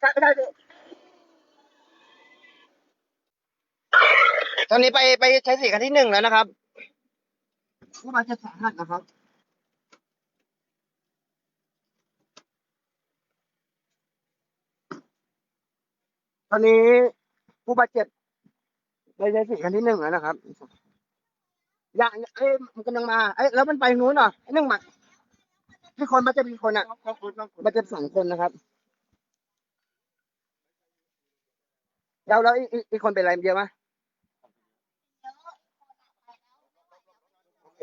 ใช่ไม่ใช่ตอนนี้ไปไปใช้สีคันที่หนึ่งแล้วนะครับผู้บาดเจ็บสาหัสนะครับตอนนี้ผู้บาดเจ็บไปใช้สีคันที่หนึ่งแล้วนะครับอย่างเอ้ยมันกำลังมาเอ้ยแล้วมันไปทางนู้นเหรอไอ้หนึ่งมาที่คนบาดเจ็บกี่คนอะบาดเจ็บสองคนนะครับ แล้วแล้วอีกอีกคนเป็นอะไรเยอะไหมโอเค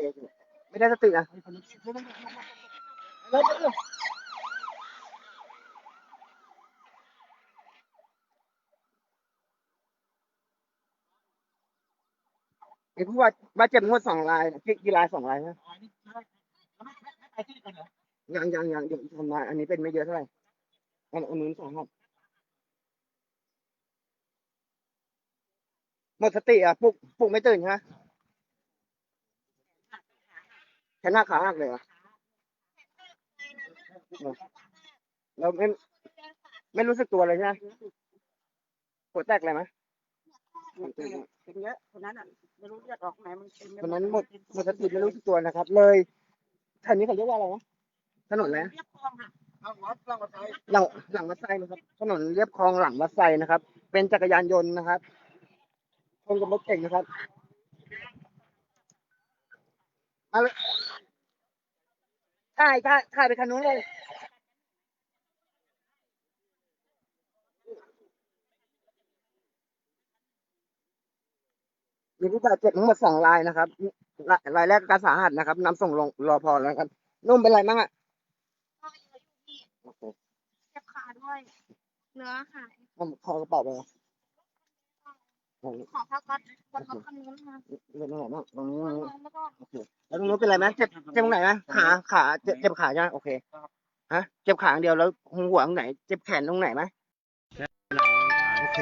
ไม่ได้สติอะแล้วแล้วไอ้ผู้บาบาดเจ็บงหมดสองรายกี่กี่รายสองรายนะยังยังยังเดี๋ยวทำมาอันนี้เป็นไม่เยอะเท่าไหร่อันนู้นสองครับ หมดสติอะปลุกปลุกไม่ตื่นใช่ไหมแค่หน้าขาหักเลยเหรอะเราไม่ไม่รู้สึกตัวเลยใช่ไหมหัวแตกอะไรไหมเป็นเยอะคนนั้นอะไม่รู้เลือดออกไหนมันเป็นคนนั้นหมดหมดสติไม่รู้สึกตัวนะครับ เลยแถวนี้เขาเรียกว่าอะไรนะถนนอะไรนะเรียบคลองค่ะหลังหลังวัดไซนะครับ ถนนเรียบคลองหลังวัดไซนะครับ เป็นจักรยานยนต์นะครับ ชนกับรถเก่งนะครับเอาเลยถ่ายถ่ายถ่ายไปคันนู้นเลยมีผู้บาดเจ็บทั้งหมดสองรายนะครับรายรายแรกอาการสาหัสนะครับนำส่งลงรอพอแล้วครับ นุ่มเป็นไรบ้างอะโอเคเจ็บขาด้วย เนื้อหายเอาคอกระเป๋าไปนะ โอ้โหขอพักวัดวัดรถคันนู้นค่ะเป็นยังไงบ้างตรงนี้น้องแล้วก็โอเคแล้วตรงนู้นเป็นไรไหมเจ็บเจ็บตรงไหนนะขาขาเจ็บเจ็บขาใช่ไหมโอเคฮะเจ็บขาอย่างเดียวแล้วหัวตรงไหน เจ็บแขนตรงไหนไหมโอเค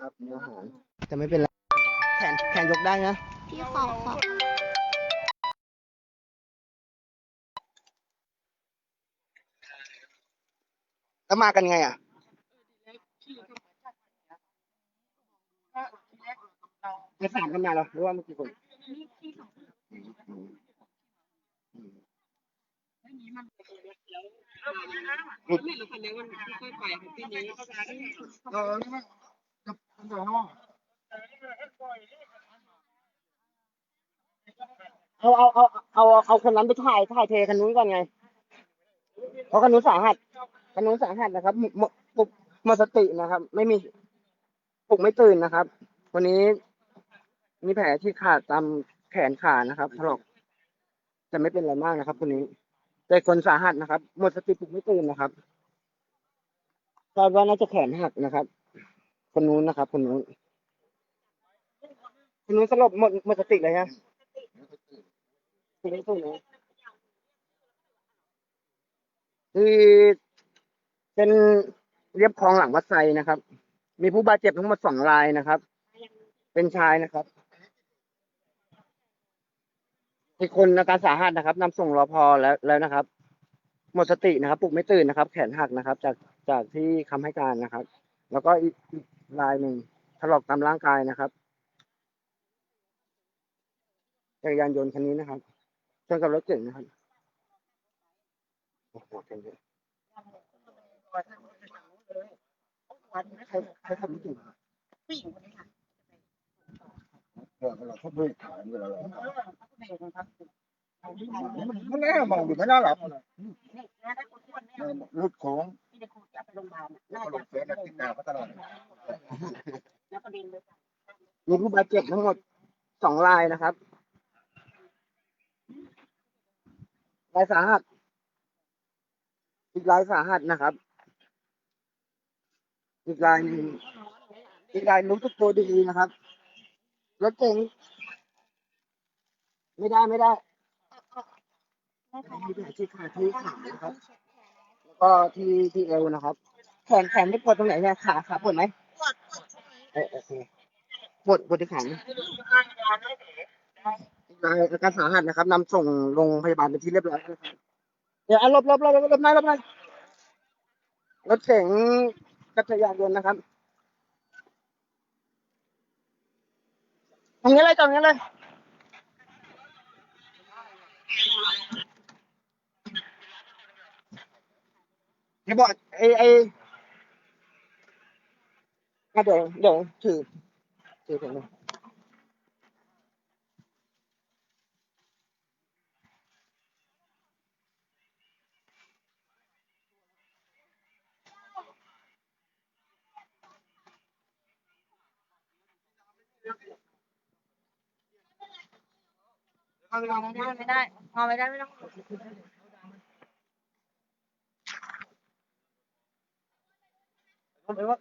ครับเนื้อหารแต่ไม่เป็นไรแขนแขนยกได้นะที่ขอขอ แล้วมากันไงอะไปสามกันมาเหรอหรือว่าเมื่อกี้คนไม่รู้คนนี้มันค่อยๆไปที่นี้เออนี่มันจะจะห้องเอาเอาเอาเอาเอาคนนั้นไปถ่ายถ่ายเทคันนู้นก่อนไงเพราะคันนู้นสาหัส คันนู้นสาหัสนะครับหมดปลุกหมดสตินะครับ ไม่มีปลุกไม่ตื่นนะครับ วันนี้มีแผลที่ขาดตามแขนขานะครับถลอกแต่ไม่เป็นไรมากนะครับคนนี้แต่คนสาหัสนะครับ หมดสติปลุกไม่ตื่นนะครับคาดว่าน่าจะแขนหักนะครับ คนนู้นนะครับ คนนู้นคนนู้นสลบหมดหมดสติเลยฮะคนนี้ตื่นเลยคือ เป็นเรียบคลองหลังวัดไซนะครับ มีผู้บาดเจ็บทั้งหมดสองรายนะครับ เป็นชายนะครับอีกคนอาการสาหัสนะครับนำส่งรอพอแล้วแล้วนะครับ หมดสตินะครับปลุกไม่ตื่นนะครับ แขนหักนะครับ จากจากที่คำให้การนะครับ แล้วก็อีกรายหนึ่งถลอกตามร่างกายนะครับจักรยานยนต์คันนี้นะครับชนกับรถเก๋งนะครับโอ้โหเป็นเย อะใครใครทำไม่ถูกผู้หญิงคนนี้ค่ะเออเราชอบด้วยขายเวลาเราเออเขาก็เบรกนะครับมันแน่มองดูไม่น่าหลับเลยนี่นะถ้าคนที่วันนี้รุดโค้งที่ได้ครูจะไปโรงพยาบาลน่าจะเฟซติดตามก็ตลอดแล้วก็ดินเลยมีผู้บาดเจ็บทั้งหมดสองรายนะครับรายสาหัสอีกรายสาหัสนะครับ อีกรายหนึ่งอีกรายรู้สึกตัวดีนะครับ รถเก๋งไม่ได้ไม่ได้มีแผลที่ขาที่ขานะครับ แล้วก็ที่ที่เอวนะครับ แขนแขนไม่ปวดตรงไหนเนี่ยขาขาปวดไหมเออโอเคปวดปวดที่แขนอีกนายอาการสาหัสนะครับนำส่งโรงพยาบาลเป็นที่เรียบร้อยแล้วนะครับเดี๋ยวอะหลบหลบหลบหลบหลบหนายหลบหนายรถเก๋ง จักรยานยนต์นะครับตรงนี้เลยตรงนี้เลยเดี๋ยวบอกไอ้ไอ้เดี๋ยวเดี๋ยวถือถือถึงง เอาไม่ได้ไม่ได้เอาไม่ได้ไม่ต้องผมว่า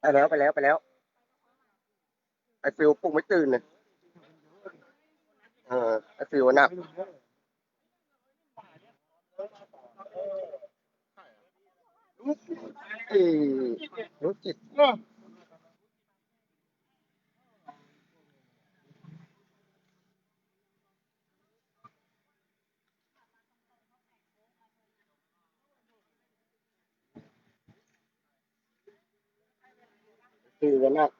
ไปแล้วไปแล้วไปแล้ว ไอฟิวปลุกไม่ตื่นเลยเออไอฟิวหนักเอ้ยรู้จิต ฟิวหนัก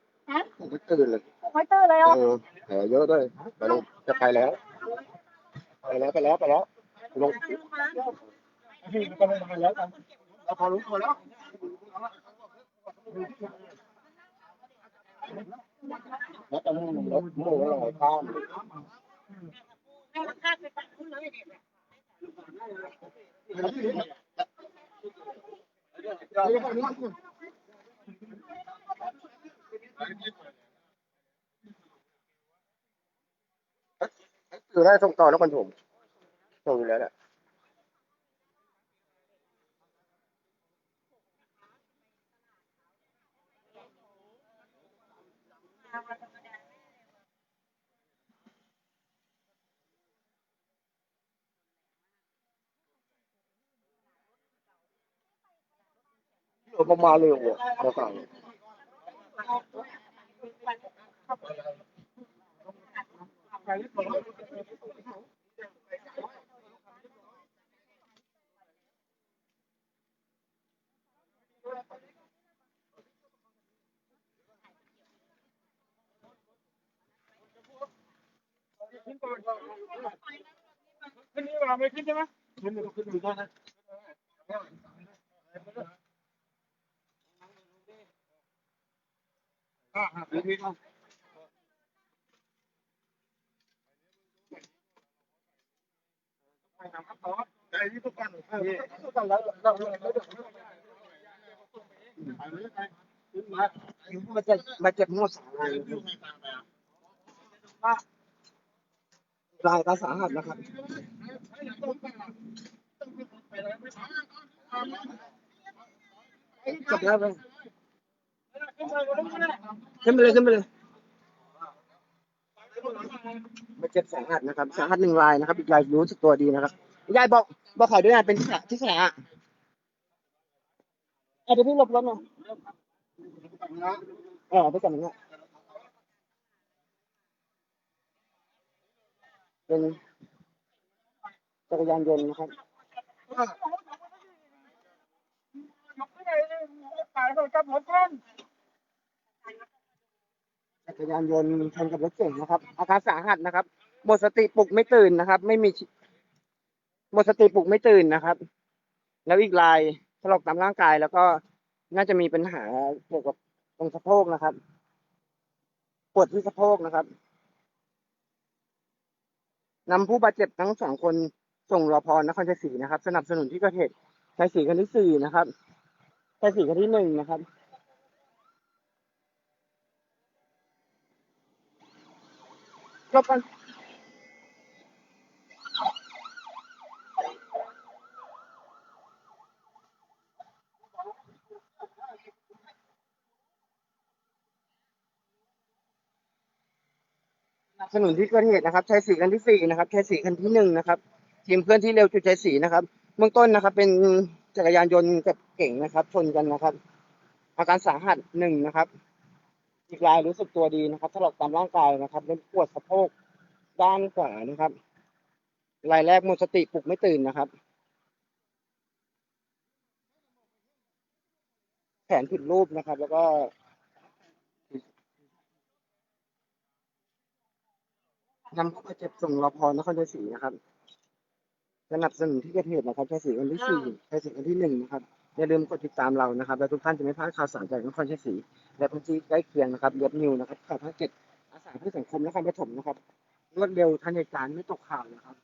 ปลุกไม่ตื่นเลยไม่ตื่นเลยเออะอแผลเยอะด้วยไปลงจะไปแล้ว ไปแล้วไปแล้วไปแล้วลงพี่ไปลงมาแล้วกันเราพอรู้ตัวแล้วแล้วตอนนี้รถโม่ลอยข้ามคื อได้ส่งต่อนครถมส่งอยู่แล้วแหละเออประมาณเร็วอะมาสั่ง มาเจ็บม าเจ็บหมดสามรายรายก็สาหัสนะครับจบแล้วไป ขึ้นไปเลยขึ้นไปเลยมาเจ็บสาหัสนะครับสาหัสหนึ่งรายนะครับ อีกรายรู้สึกตัวดีนะครับยายบอกบอกขอด้วยนะเป็นที่ขาที่ขาอะเดี๋ยวพี่หลบรถหน่อยเออไปจับมันเนี่ยเป็นจักรยานยนต์นะครับจับรถกัน รยานยนต์ชนกับรถเก่งนะครับ อาการสาหัสนะครับ หมดสติปลุกไม่ตื่นนะครับ ไม่มีหมดสติปลุกไม่ตื่นนะครับ แล้วอีกรายถลอกตามร่างกายแล้วก็น่าจะมีปัญหาเกี่ยวกับตรงสะโพกนะครับ ปวดที่สะโพกนะครับนำผู้บาดเจ็บทั้งสองคนส่งรอพอนครชัยศรีนะครับ สนับสนุนที่เกิดเหตุชัยศรีคันที่สี่นะครับชัยศรีคันที่หนึ่งนะครับ ลบกันสนุนที่เกิดเหตุนะครับ ใช้สีคันที่สี่นะครับ ใช้สีคันที่หนึ่งนะครับ ทีมเพื่อนที่เร็วจุดใช้สีนะครับ เบื้องต้นนะครับ เป็นจักรยานยนต์กับเก่งนะครับ ชนกันนะครับ อาการสาหัสหนึ่งนะครับ อีกรายรู้สึกตัวดีนะครับถลอกตามร่างกายนะครับเล่นปวดสะโพกด้านขวานะครับ รายแรกหมดสติปลุกไม่ตื่นนะครับ แขนผิดรูปนะครับ แล้วก็นำผู้บาดเจ็บส่งรอพอนครชัยศรีนะครับสนับสนุนที่เกิดเหตุนะครับชัยศรีวันที่สี่ชัยศรีวันที่หนึ่งนะครับ อย่าลืมกดติดตามเรานะครับ และทุกท่านจะไม่พลาดข่าวสารจากนครชัยศรีและพื้นที่ใกล้เคียงนะครับเลียบนิวนะครับข่าวภาคเจ็ดอาสาเพื่อสังคมและครปฐมนะครับรวดเร็วทันเหตุการณ์ไม่ตกข่าวนะครับ